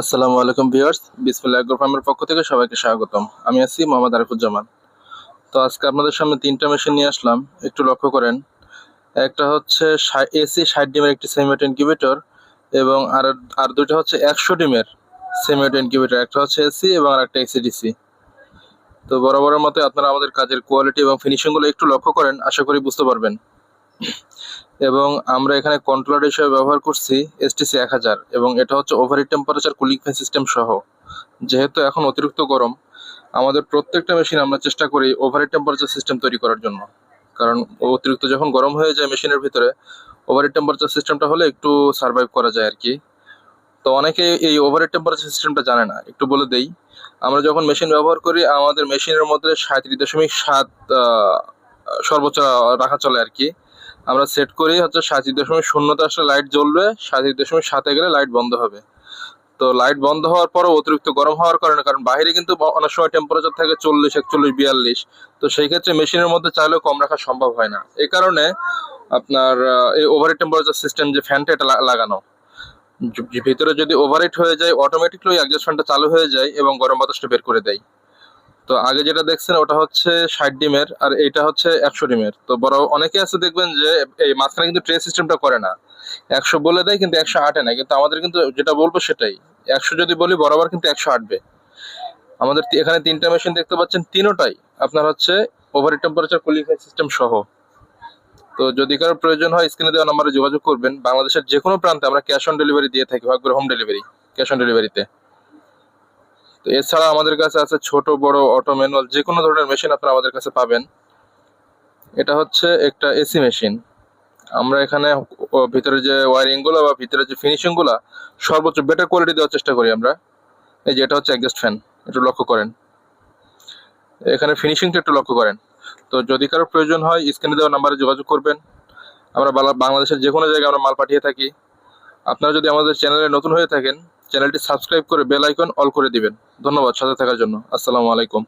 আসসালামু আলাইকুম ভিউয়ার্স বিসমিল্লাহ এগ্রো ফার্মের পক্ষ থেকে সবাইকে স্বাগতম। আমি আছি মোহাম্মদ আরিফুজ্জামান। তো আজকে আপনাদের সামনে তিনটা মেশিন নিয়ে আসলাম, একটু লক্ষ্য করেন। একটা হচ্ছে এসি ষাট ডিমের একটি সেমিওট ইনকিউবেটর এবং আর আর দুইটা হচ্ছে একশো ডিমের সেমিওট ইনকিউবেটর একটা হচ্ছে এসি এবং আর একটা এসিডিসি তো বরাবরের মতো আপনারা আমাদের কাজের কোয়ালিটি এবং ফিনিশিংগুলো একটু লক্ষ্য করেন, আশা করি বুঝতে পারবেন। এবং আমরা এখানে কন্ট্রোলার হিসেবে ব্যবহার করছি এসটিসি এক হাজার এবং এটা হচ্ছে overheat temperature cooling fan system সহ। যেহেতু এখন অতিরিক্ত গরম, আমাদের প্রত্যেকটা মেশিন আমরা চেষ্টা করি ওভারহিট টেম্পারেচার সিস্টেম তৈরি করার জন্য। কারণ অতিরিক্ত যখন গরম হয়ে যায় মেশিনের ভিতরে ওভারহিট টেম্পারেচার সিস্টেমটা হলে একটু সার্ভাইভ করা যায় আর কি তো অনেকে এই ওভারহিট টেম্পারেচার সিস্টেমটা জানে না। একটু বলে দেই, আমরা যখন মেশিন ব্যবহার করি, আমাদের মেশিনের মধ্যে সাঁত্রিশ দশমিক সাত সর্বোচ্চ রাখা চলে আর কি আমরা সেট করি হচ্ছে সাঁত্রিশ দশমিক শূন্যতে আসলে লাইট জ্বলবে, সাঁত্রিশ দশমিক সাতে গেলে লাইট বন্ধ হবে। তো লাইট বন্ধ হওয়ার পরও অতিরিক্ত গরম হওয়ার কারণে, কারণ বাইরে কিন্তু অনেক সময় টেম্পারেচার থাকে চল্লিশ, একচল্লিশ, বিয়াল্লিশ। তো সেই ক্ষেত্রে মেশিনের মধ্যে চাইলেও কম রাখা সম্ভব হয় না। এই কারণে আপনার এই ওভার টেম্পারেচার সিস্টেম যে ফ্যানটা এটা লাগানো। ভিতরে যদি ওভারহিট হয়ে যায় অটোমেটিকলি অ্যাডজাস্ট ফ্যানটা চালু হয়ে যায় এবং গরম বাতাসটা বের করে দেয়। তো আগে যেটা দেখছেন ওটা হচ্ছে ষাট ডিমের আর এইটা হচ্ছে একশো ডিমের। তো বড় অনেকে আছে দেখবেন যে এই মাঝখানে কিন্তু ট্রে সিস্টেমটা করে না। একশো বলে দেয় কিন্তু একশো আটে না কিন্তু আমাদের কিন্তু যেটা বলব সেটাই। একশো যদি বলি বরাবর কিন্তু একশো আটবে। আমাদের এখানে তিনটা মেশিন দেখতে পাচ্ছেন। তিনোটাই আপনার হচ্ছে ওভার টেম্পারেচার কুলিং সিস্টেম সহ। তো যদি কারও প্রয়োজন হয় স্ক্রিনে দেওয়া নম্বরে যোগাযোগ করবেন। বাংলাদেশের যে কোনো প্রান্তে আমরা ক্যাশ অন ডেলিভারি দিয়ে থাকি করে হোম ডেলিভারি ক্যাশ অন ডেলিভারিতে তো এছাড়া আমাদের কাছে আছে ছোট, বড় অটো ম্যানুয়াল যে কোনো ধরনের মেশিন আপনারা আমাদের কাছে পাবেন। এটা হচ্ছে একটা এসি মেশিন আমরা এখানে ভিতরে যে ওয়ারিংগুলো বা ভিতরে যে ফিনিশিংগুলা, সর্বোচ্চ বেটার কোয়ালিটি দেওয়ার চেষ্টা করি আমরা। এই যে এটা হচ্ছে অ্যাডজাস্ট ফ্যান একটু লক্ষ্য করেন। এখানে ফিনিশিংটা একটু লক্ষ্য করেন। তো যদি কারও প্রয়োজন হয় স্ক্রিনে দেওয়া নাম্বারে যোগাযোগ করবেন। আমরা বালা- বাংলাদেশের যে কোনো জায়গায় আমরা মাল পাঠিয়ে থাকি। আপনারা যদি আমাদের চ্যানেলে নতুন হয়ে থাকেন চ্যানেলটি সাবস্ক্রাইব করে বেল আইকন অল করে দিবেন। ধন্যবাদ সাথে থাকার জন্য। আসসালামু আলাইকুম।